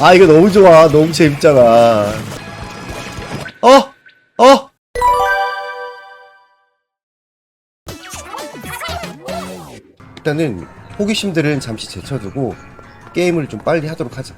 아 이거 너무 좋아 너무 재밌잖아 어? 어? 일단은 호기심들은 잠시 제쳐두고 게임을 좀 빨리 하도록 하자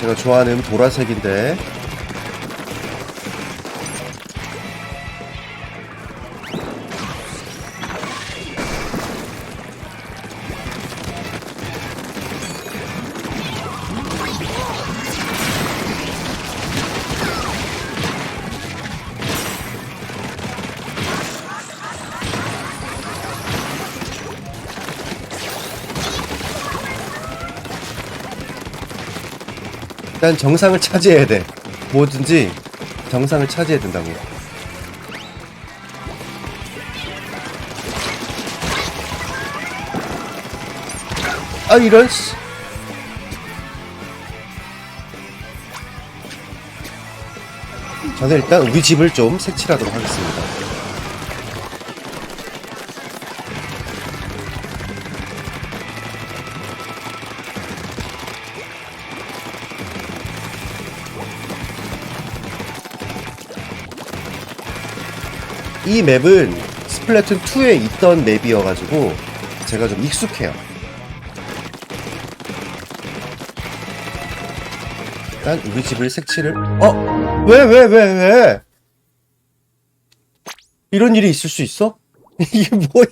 제가 좋아하는 보라색인데 일단 정상을 차지해야 돼. 뭐든지 정상을 차지해야 된다고. 아 이런 씨. 저는 일단 우리 집을 좀 색칠하도록 하겠습니다 이 맵은 스플래툰 2에 있던 맵이어가지고 제가 좀 익숙해요. 일단 우리 집을 색칠을 어? 왜 왜 왜 왜, 이런 일이 있을 수 있어? 이게 뭐야?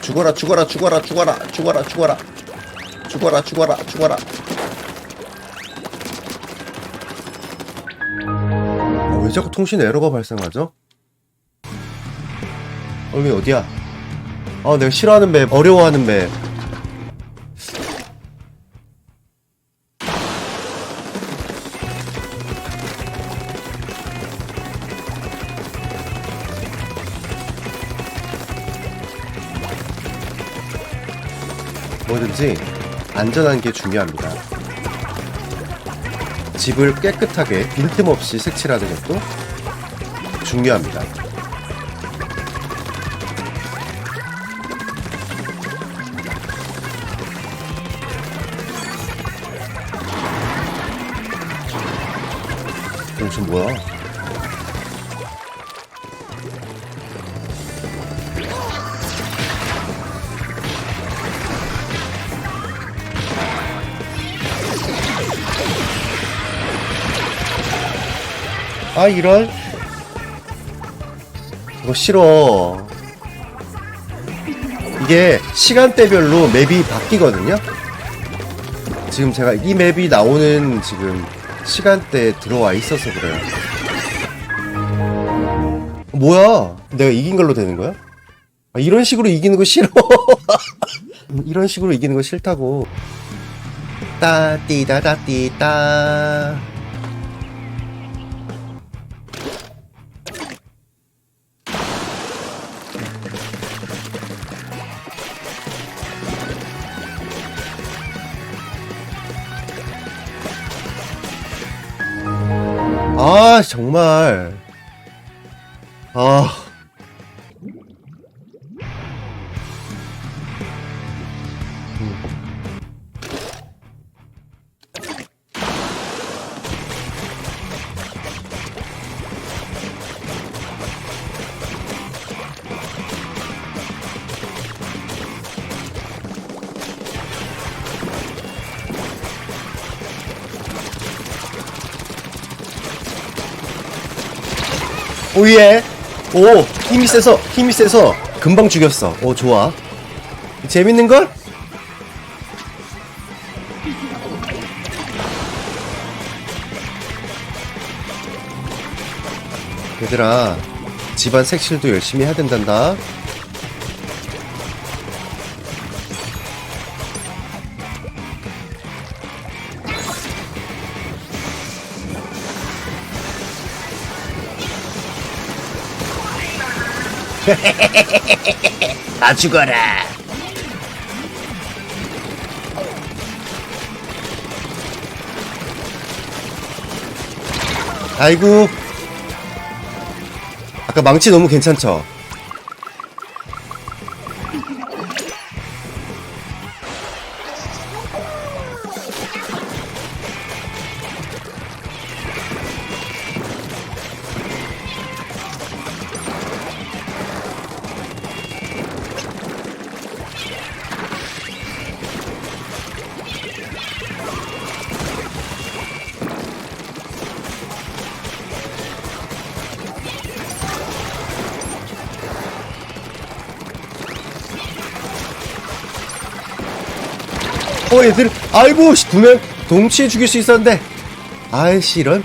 죽어라 죽어라 죽어라 죽어라 죽어라 죽어라 죽어라 죽어라 죽어라 왜 자꾸 통신 에러가 발생하죠? 여기 어디야? 아, 내가 싫어하는 맵, 어려워하는 맵. 뭐든지 안전한 게 중요합니다. 집을 깨끗하게 빈틈없이 색칠하는 것도 중요합니다. 어, 지금 뭐야? 아 이런 이거 싫어. 이게 시간대별로 맵이 바뀌거든요? 지금 제가 이 맵이 나오는 지금 시간대에 들어와 있어서 그래요. 뭐야? 내가 이긴 걸로 되는 거야? 아, 이런 식으로 이기는 거 싫어. 이런 식으로 이기는 거 싫다고. 따띠다다띠따 아 정말. 아 오예. 오 힘이 세서 힘이 세서 금방 죽였어. 오 좋아. 재밌는걸? 얘들아 집안 색칠도 열심히 해야 된단다 다 죽어라. 아이고. 아까 망치 너무 괜찮죠? 어, 얘들, 아이고, 두명 동시에 죽일 수 있었는데. 아이씨, 이런.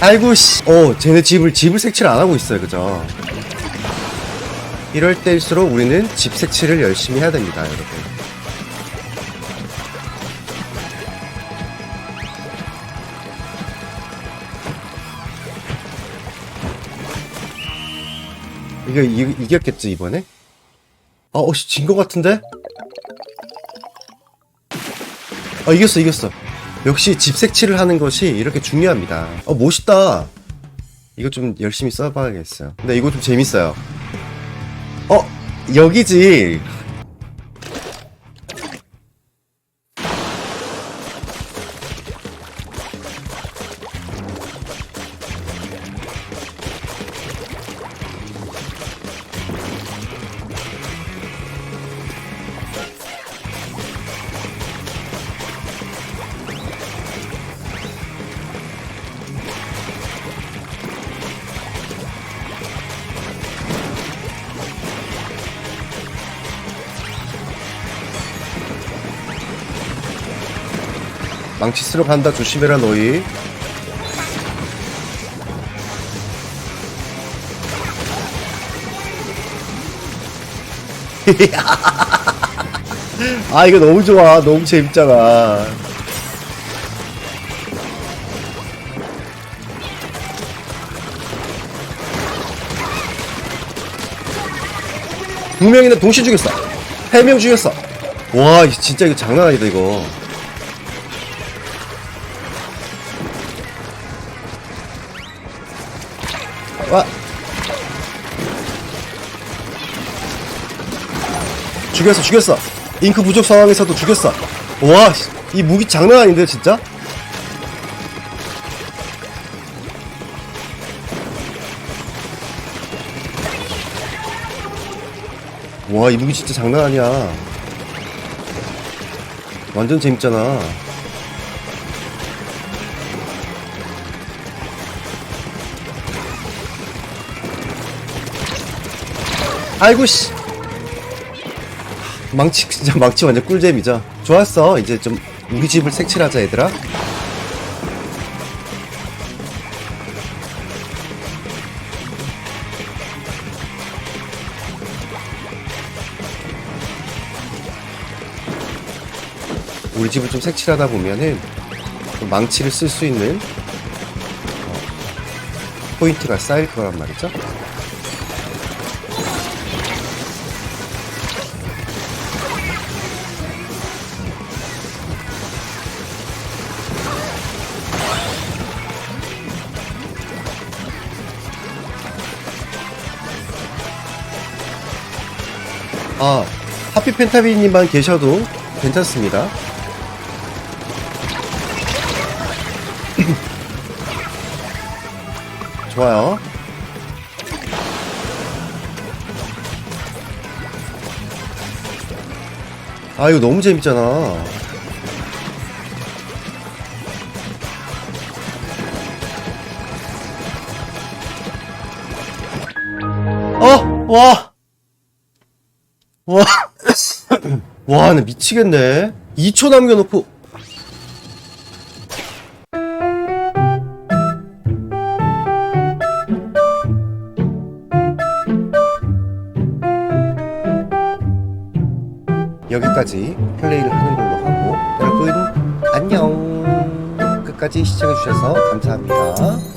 아이고, 씨. 어, 쟤네 집을, 집을 색칠을 안 하고 있어요. 그죠? 이럴 때일수록 우리는 집 색칠을 열심히 해야 됩니다, 여러분. 이거, 이, 이겼겠지, 이번에? 아, 어, 씨, 진 것 같은데? 아, 이겼어, 이겼어. 역시 집 색칠을 하는 것이 이렇게 중요합니다. 어, 멋있다. 이거 좀 열심히 써봐야겠어요. 근데 이거 좀 재밌어요. 어, 여기지. 망치 쓰러 간다. 조심해라, 너희. 아, 이거 너무 좋아. 너무 재밌잖아. 두 명이나 동시에 죽였어. 세 명 죽였어. 와, 이- 진짜 이거 장난 아니다, 이거. 와. 죽였어, 죽였어. 잉크 부족 상황에서도 죽였어. 와, 씨, 이 무기 장난 아닌데, 진짜? 와, 이 무기 진짜 장난 아니야. 완전 재밌잖아. 아이고 씨. 망치 진짜 망치 완전 꿀잼이죠. 좋았어. 이제 좀 우리 집을 색칠하자 얘들아. 우리 집을 좀 색칠하다 보면은 좀 망치를 쓸 수 있는 어, 포인트가 쌓일 거란 말이죠 아 하피 펜타비님만 계셔도 괜찮습니다. 좋아요. 아 이거 너무 재밌잖아 어! 와! 와, 나 미치겠네. 2초 남겨놓고. 여기까지 플레이를 하는 걸로 하고, 여러분, 안녕! 끝까지 시청해주셔서 감사합니다.